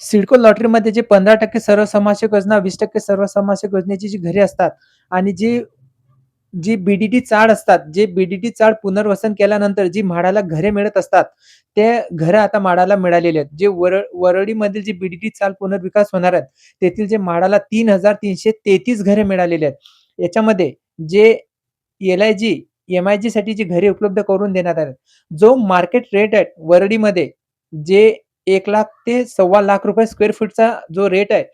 सिडको लॉटरीमध्ये जे पंधरा टक्के सर्वसमावेशक योजना वीस टक्के सर्वसमावेशक योजनेची जी घरे असतात आणि जी जी बीडीटी चाळ असतात जे बीडीटी चाळ पुनर्वसन केल्यानंतर जी म्हाडाला घरे मिळत असतात ते घरं आता म्हाडाला मिळालेले आहेत. जे वर वरळीमधील जी बीडीटी चाळ पुनर्विकास होणार आहेत तेथील जे म्हाडाला तीन हजार तीनशे तेहतीस घरे मिळालेली आहेत. याच्यामध्ये जे L I G M I G साठी जी घरे उपलब्ध करून देण्यात आले जो मार्केट रेट आहे वरळीमध्ये जे एक लाख ते सव्वा लाख रुपये स्क्वेअर फूटचा जो रेट आहे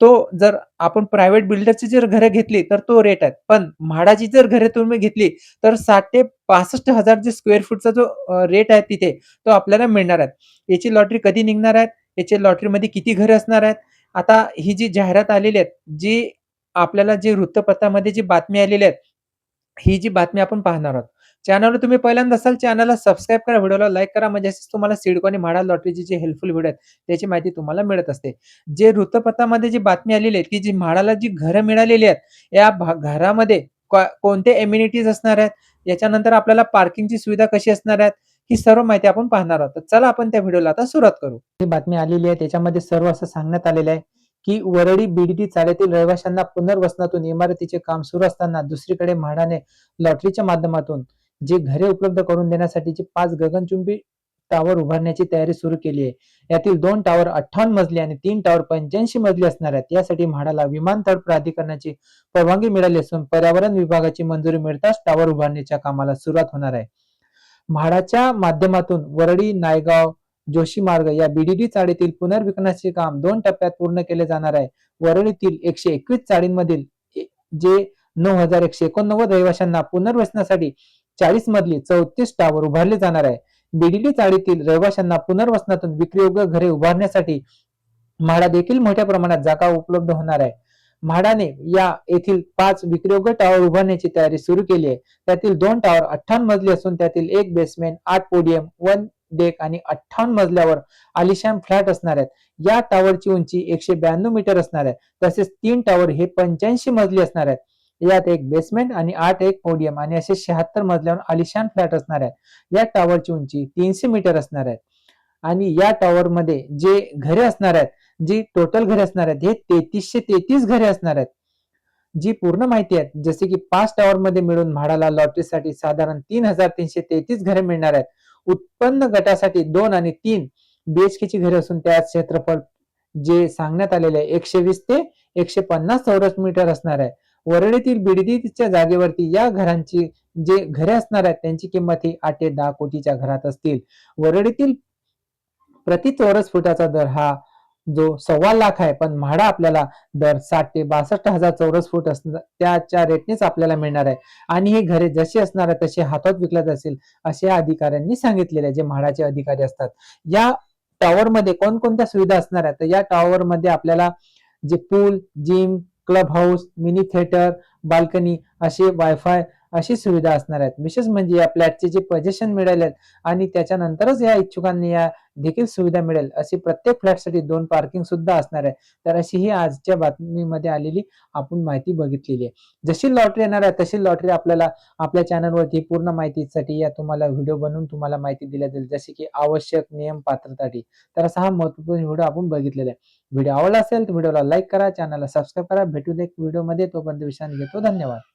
तो जर आपण प्रायव्हेट बिल्डरची जर घरं घेतली तर तो रेट आहे. पण म्हाडाची जर घरे तुम्ही घेतली तर साठ ते पासष्ट हजार जे स्क्वेअर फूटचा जो रेट आहे तिथे तो आपल्याला मिळणार आहे. याची लॉटरी कधी निघणार आहे? याची लॉटरीमध्ये किती घरे असणार आहेत? आता ही जी जाहिरात आलेली आहेत जी आपल्याला जी वृत्तपत्रामध्ये जी बातमी आलेली आहेत ही जी बातमी आपण पाहणार आहोत चॅनलवर तुम्ही पहिल्यांदा असाल चॅनलला सबस्क्राईब करा व्हिडिओला लाईक करा. म्हणजे असेच तुम्हाला सिडको आणि म्हाडा लॉटरीची जी हेल्पफुल व्हिडिओ आहेत. त्याची माहिती तुम्हाला मिळत असते. जे वृत्तपत्रामध्ये जी बातमी आलेली आहे की जी म्हाडाला जी घरं मिळालेली आहेत या घरामध्ये कोणते एम्युनिटीज असणार आहेत? याच्यानंतर आपल्याला पार्किंगची सुविधा कशी असणार आहेत? ही सर्व माहिती आपण पाहणार आहोत. चला आपण त्या व्हिडिओला आता सुरुवात करू. ही बातमी आलेली आहे त्याच्यामध्ये सर्व असं सांगण्यात आलेलं आहे की वरळी बीडीटी चाळ्यातील रहिवाशांना पुनर्वसनातून इमारतीचे काम सुरू असताना दुसरीकडे म्हाडाने लॉटरीच्या माध्यमातून जे घरे उपलब्ध करून देण्यासाठीची पाच गगनचुंबी टावर उभारण्याची तयारी सुरू केली आहे. यातील दोन टावर अठ्ठावन्न मजली आणि तीन टावर पंच्याऐंशी मजली असणार आहेत. यासाठी म्हाडाला विमानतळ प्राधिकरणाची परवानगी मिळाली असून पर्यावरण विभागाची मंजुरी मिळताच टावर उभारण्याच्या कामाला सुरुवात होणार आहे. म्हाडाच्या माध्यमातून वरळी नायगाव जोशी मार्ग या बीडीडी चाळीतील पुनर्विकसनाचे काम दोन टप्प्यात पूर्ण केले जाणार आहे. वरळीतील एकशे एकवीस चाळींमधील जे नऊ हजार एकशे एकोणनव्वद रहिवाशांना पुनर्वसनासाठी चाळीस मधली चौतीस टावर उभारले जाणार आहे. बीडीडी चाळीतील रहिवाशांना पुनर्वसनातून विक्रीयोग्य घरे उभारण्यासाठी म्हाडा देखील मोठ्या प्रमाणात जागा उपलब्ध होणार आहे. म्हाडाने या येथील पाच विक्रीयोग्य टावर उभारण्याची तयारी सुरू केली आहे. त्यातील दोन टावर अठ्ठावन्न मजली असून त्यातील एक बेसमेंट आठ पोडियम वन डेक आणि अठ्ठावन्न मजल्यावर आलिशान फ्लॅट असणार आहेत. या टावरची उंची एकशे ब्याण्णव मीटर असणार आहे. तसेच तीन टावर हे पंच्याऐंशी मजली असणार आहेत. यात एक बेसमेंट आणि आठ एक पोडियम आणि असे शहात्तर मजल्यावर आलिशान फ्लॅट असणार आहे या टॉवरची उंची तीनशे मीटर असणार आहे. आणि या टॉवर मध्ये जे घरे असणार आहेत जी टोटल घरे असणार आहेत हे तेहतीसशे तेहतीस घरे असणार आहेत. जी पूर्ण माहिती आहे जसे की पाच टॉवरमध्ये मिळून म्हाडाला लॉटरीसाठी साधारण तीन हजार तीनशे तेहतीस घरे मिळणार आहेत. उत्पन्न गटासाठी दोन आणि तीन बीएचकेची घरे असून त्यात क्षेत्रफळ जे सांगण्यात आलेले आहे एकशे वीस ते एकशे पन्नास चौरस मीटर असणार आहे. वरळीतील बिडदीच्या जागेवरती या घरांची जे घरे असणार आहेत त्यांची किंमत ही आठ ते दहा कोटीच्या घरात असतील. वरळीतील प्रति चौरस फुटाचा दर हा जो सव्वा लाख आहे पण म्हाडा आपल्याला दर साठ ते बासष्ट हजार चौरस फूट असणार त्याच्या रेटनेच आपल्याला मिळणार आहे. आणि हे घरे जशी असणार आहे तसे हातात विकल्या जातील असे अधिकाऱ्यांनी सांगितलेले आहे, जे म्हाडाचे अधिकारी असतात. या टॉवरमध्ये कोणकोणत्या सुविधा असणार आहेत तर या टॉवरमध्ये आपल्याला जे pool gym club house mini theatre balcony असे वायफाय अशी सुविधा असणार आहेत. विशेष म्हणजे या फ्लॅटचे जे पजेशन मिळाले आहेत आणि त्याच्यानंतरच या इच्छुकांनी या देखील सुविधा मिळेल अशी प्रत्येक फ्लॅटसाठी दोन पार्किंग सुद्धा असणार आहे. तर अशी ही आजच्या बातमीमध्ये आलेली आपण माहिती बघितलेली आहे. जशी लॉटरी येणार आहे तशी लॉटरी आपल्याला आपल्या चॅनलवरती पूर्ण माहितीसाठी या तुम्हाला व्हिडिओ बनवून तुम्हाला माहिती दिल्या जाईल. जसे की आवश्यक नियम पात्रतासाठी. तर असा हा महत्त्वपूर्ण व्हिडिओ आपण बघितलेला आहे. व्हिडिओ आवडला असेल तर व्हिडिओला लाईक करा चॅनलला सबस्क्राईब करा. भेटू दे व्हिडिओमध्ये तोपर्यंत विषयाने घेतो. धन्यवाद.